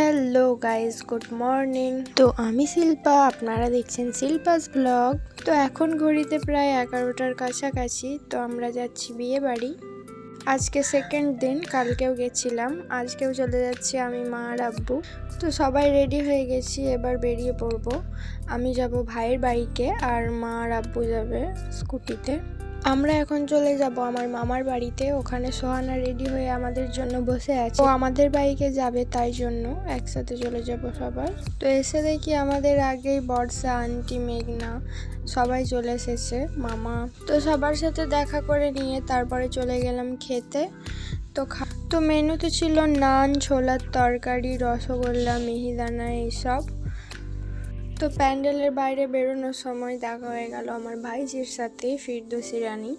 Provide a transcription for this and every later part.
Hello guys good morning তো আমি শিল্পা, আপনারা দেখছেন শিল্পাস ব্লগ। তো এখন ঘড়িতে প্রায় এগারোটার কাছাকাছি, তো আমরা যাচ্ছি বিয়ে বাড়ি। আজকে সেকেন্ড দিন, কালকেও গেছিলাম। আজকেও চলে যাচ্ছি আমি, মা আর আব্বু। তো সবাই রেডি হয়ে গেছি, এবার বেরিয়ে পড়ব। আমি যাব ভাইয়ের বাড়িতে, আর মা আর আব্বু যাবে স্কুটিতে। আমরা এখন চলে যাব আমার মামার বাড়িতে। ওখানে সোহানা রেডি হয়ে আমাদের জন্য বসে আছে। ও আমাদের বাইকে যাবে তাই জন্য একসাথে চলে যাব সবাই তো এসে দেখি আমাদের আগেই বর্ষা, আন্টি, মেঘনা সবাই চলে এসেছে, মামা। তো সবার সাথে দেখা করে নিয়ে তারপরে চলে গেলাম খেতে। তো খা- তো মেনুতে ছিল নান, ছোলার তরকারি, রসগোল্লা, মিহিদানা এইসব তো প্যান্ডেলের বাইরে বেরোনোর সময় দেখা হয়ে গেল আমার ভাইজির সাথে ফিরদোসি রানী।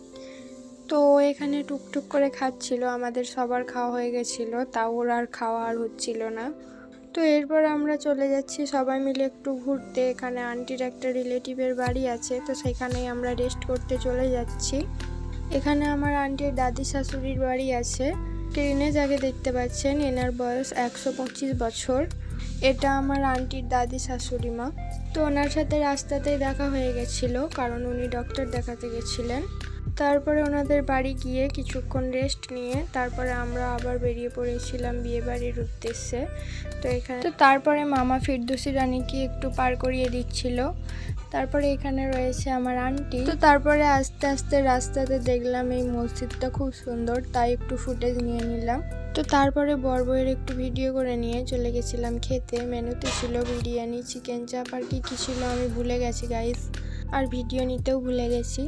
তো এখানে টুকটুক করে খাচ্ছিল, আমাদের সবার খাওয়া হয়ে গেছিল, তাও ওর আর খাওয়া আর হচ্ছিল না। তো এরপর আমরা চলে যাচ্ছি সবাই মিলে একটু ঘুরতে, এখানে আন্টির একটা রিলেটিভের বাড়ি আছে, তো সেখানেই আমরা রেস্ট করতে চলে যাচ্ছি। এখানে আমার আন্টির দাদি শাশুড়ির বাড়ি আছে। ট্রেনে যাকে দেখতে পাচ্ছেন, এনার বয়স একশো পঁচিশ বছর। এটা আমার আন্টির দাদি শাশুড়ি মা। তো ওনার সাথে রাস্তাতেই দেখা হয়ে গেছিল, কারণ উনি ডক্টর দেখাতে গেছিলেন। তারপরে ওনাদের বাড়ি গিয়ে কিছুক্ষণ রেস্ট নিয়ে তারপরে আমরা আবার বেরিয়ে পড়েছিলাম বিয়ে বাড়ির উদ্দেশ্যে। তো এখানে তো তারপরে মামা ফিরদুসি রানীকে একটু পার করিয়ে দিচ্ছিল। তারপরে এখানে রয়েছে আমার আন্টি। তো তারপরে আস্তে আস্তে রাস্তাতে দেখলাম এই মসজিদটা খুব সুন্দর, তাই একটু ফুটেজ নিয়ে নিলাম। তো তারপরে বরবইয়ের একটু ভিডিও করে নিয়ে চলে গেছিলাম খেতে। মেনুতে ছিল বিরিয়ানি, চিকেন চাপ, আর কি কী ছিল আমি ভুলে গেছি গাইস আর ভিডিও নিতেও ভুলে গেছি।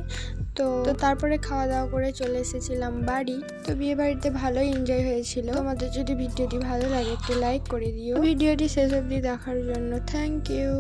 তো তো তারপরে খাওয়া দাওয়া করে চলে এসেছিলাম বাড়ি। তো বিয়ে বাড়িতে ভালোই এনজয় হয়েছিল। আমাদের যদি ভিডিওটি ভালো লাগে একটু লাইক করে দিও। ভিডিওটি শেষ অবধি দেখার জন্য থ্যাংক ইউ